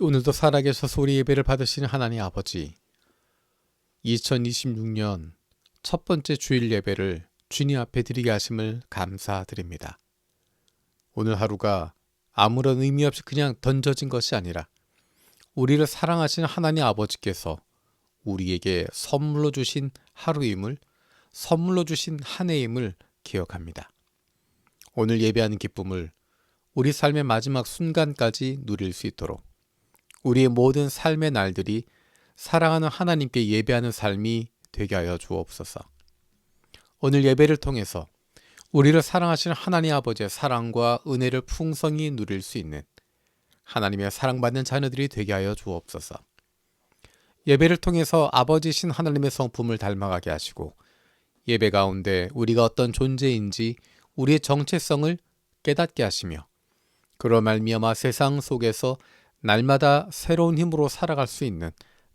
오늘도 살아계셔서 우리 예배를 받으시는 하나님 아버지, 2026년 첫 번째 주일 예배를 주님 앞에 드리게 하심을 감사드립니다. 오늘 하루가 아무런 의미 없이 그냥 던져진 것이 아니라 우리를 사랑하시는 하나님 아버지께서 우리에게 선물로 주신 하루임을 선물로 주신 한 해임을 기억합니다. 오늘 예배하는 기쁨을 우리 삶의 마지막 순간까지 누릴 수 있도록 우리의 모든 삶의 날들이 사랑하는 하나님께 예배하는 삶이 되게 하여 주옵소서. 오늘 예배를 통해서 우리를 사랑하시는 하나님 아버지의 사랑과 은혜를 풍성히 누릴 수 있는 하나님의 사랑받는 자녀들이 되게 하여 주옵소서. 예배를 통해서 아버지신 하나님의 성품을 닮아가게 하시고 예배 가운데 우리가 어떤 존재인지 우리의 정체성을 깨닫게 하시며 그로 말미암아 세상 속에서 날마다 새로운 힘으로 살아갈 수 있는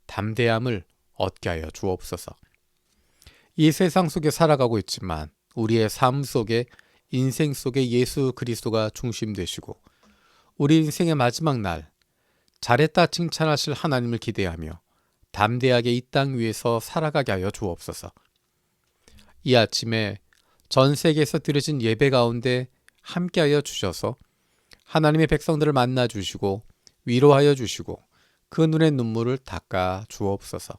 담대함을 얻게 하여 주옵소서. 이 세상 속에 살아가고 있지만 우리의 삶 속에 인생 속에 예수 그리스도가 중심 되시고 우리 인생의 마지막 날 잘했다 칭찬하실 하나님을 기대하며 담대하게 이 땅 위에서 살아가게 하여 주옵소서. 이 아침에 전 세계에서 드려진 예배 가운데 함께하여 주셔서 하나님의 백성들을 만나 주시고 위로하여 주시고 그 눈의 눈물을 닦아 주옵소서.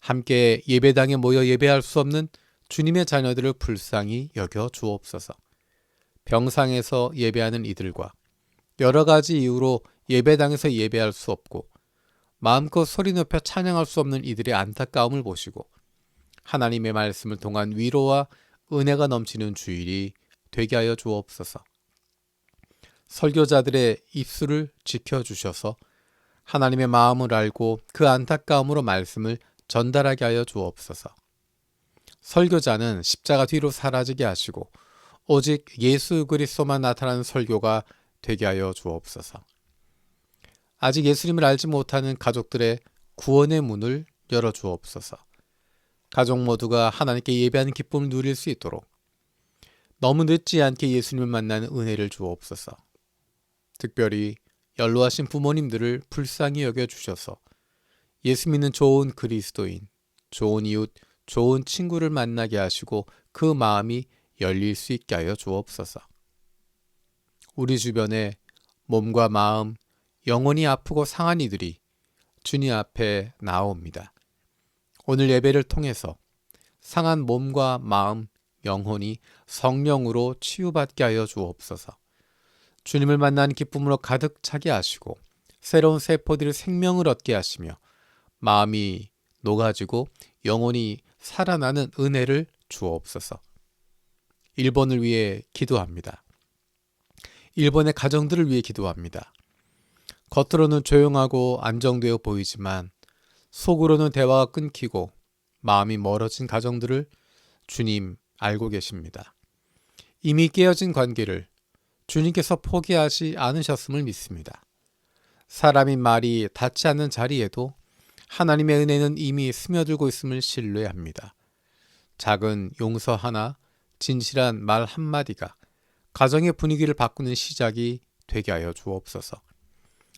함께 예배당에 모여 예배할 수 없는 주님의 자녀들을 불쌍히 여겨 주옵소서. 병상에서 예배하는 이들과 여러 가지 이유로 예배당에서 예배할 수 없고 마음껏 소리 높여 찬양할 수 없는 이들의 안타까움을 보시고 하나님의 말씀을 통한 위로와 은혜가 넘치는 주일이 되게 하여 주옵소서. 설교자들의 입술을 지켜주셔서 하나님의 마음을 알고 그 안타까움으로 말씀을 전달하게 하여 주옵소서. 설교자는 십자가 뒤로 사라지게 하시고 오직 예수 그리스도만 나타나는 설교가 되게 하여 주옵소서. 아직 예수님을 알지 못하는 가족들의 구원의 문을 열어 주옵소서. 가족 모두가 하나님께 예배하는 기쁨을 누릴 수 있도록 너무 늦지 않게 예수님을 만나는 은혜를 주옵소서. 특별히 연로하신 부모님들을 불쌍히 여겨 주셔서 예수 믿는 좋은 그리스도인, 좋은 이웃, 좋은 친구를 만나게 하시고 그 마음이 열릴 수 있게 하여 주옵소서. 우리 주변에 몸과 마음, 영혼이 아프고 상한 이들이 주님 앞에 나옵니다. 오늘 예배를 통해서 상한 몸과 마음, 영혼이 성령으로 치유받게 하여 주옵소서. 주님을 만난 기쁨으로 가득 차게 하시고 새로운 세포들이 생명을 얻게 하시며 마음이 녹아지고 영혼이 살아나는 은혜를 주옵소서. 일본을 위해 기도합니다. 일본의 가정들을 위해 기도합니다. 겉으로는 조용하고 안정되어 보이지만 속으로는 대화가 끊기고 마음이 멀어진 가정들을 주님 알고 계십니다. 이미 깨어진 관계를 주님께서 포기하지 않으셨음을 믿습니다. 사람인 말이 닿지 않는 자리에도 하나님의 은혜는 이미 스며들고 있음을 신뢰합니다. 작은 용서 하나, 진실한 말 한마디가 가정의 분위기를 바꾸는 시작이 되게 하여 주옵소서.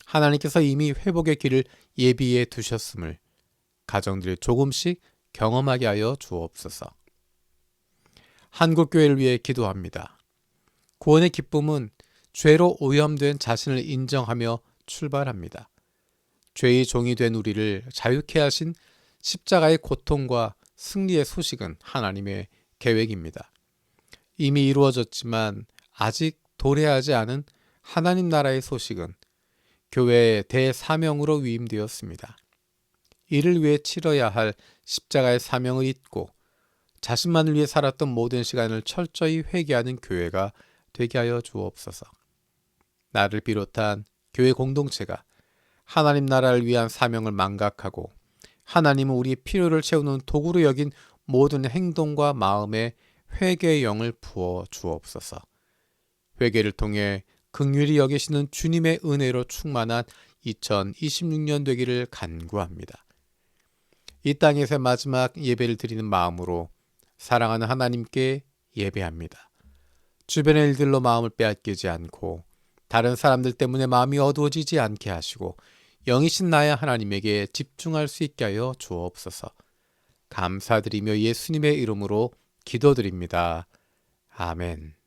하나님께서 이미 회복의 길을 예비해 두셨음을 가정들이 조금씩 경험하게 하여 주옵소서. 한국교회를 위해 기도합니다. 구원의 기쁨은 죄로 오염된 자신을 인정하며 출발합니다. 죄의 종이 된 우리를 자유케 하신 십자가의 고통과 승리의 소식은 하나님의 계획입니다. 이미 이루어졌지만 아직 도래하지 않은 하나님 나라의 소식은 교회의 대사명으로 위임되었습니다. 이를 위해 치러야 할 십자가의 사명을 잊고 자신만을 위해 살았던 모든 시간을 철저히 회개하는 교회가 되게 하여 주옵소서. 나를 비롯한 교회 공동체가 하나님 나라를 위한 사명을 망각하고 하나님은 우리의 필요를 채우는 도구로 여긴 모든 행동과 마음에 회개의 영을 부어 주옵소서. 회개를 통해 극률이 여기시는 주님의 은혜로 충만한 2026년 되기를 간구합니다. 이 땅에서 마지막 예배를 드리는 마음으로 사랑하는 하나님께 예배합니다. 주변의 일들로 마음을 빼앗기지 않고 다른 사람들 때문에 마음이 어두워지지 않게 하시고 영이신 나의 하나님에게 집중할 수 있게 하여 주옵소서. 감사드리며 예수님의 이름으로 기도드립니다. 아멘.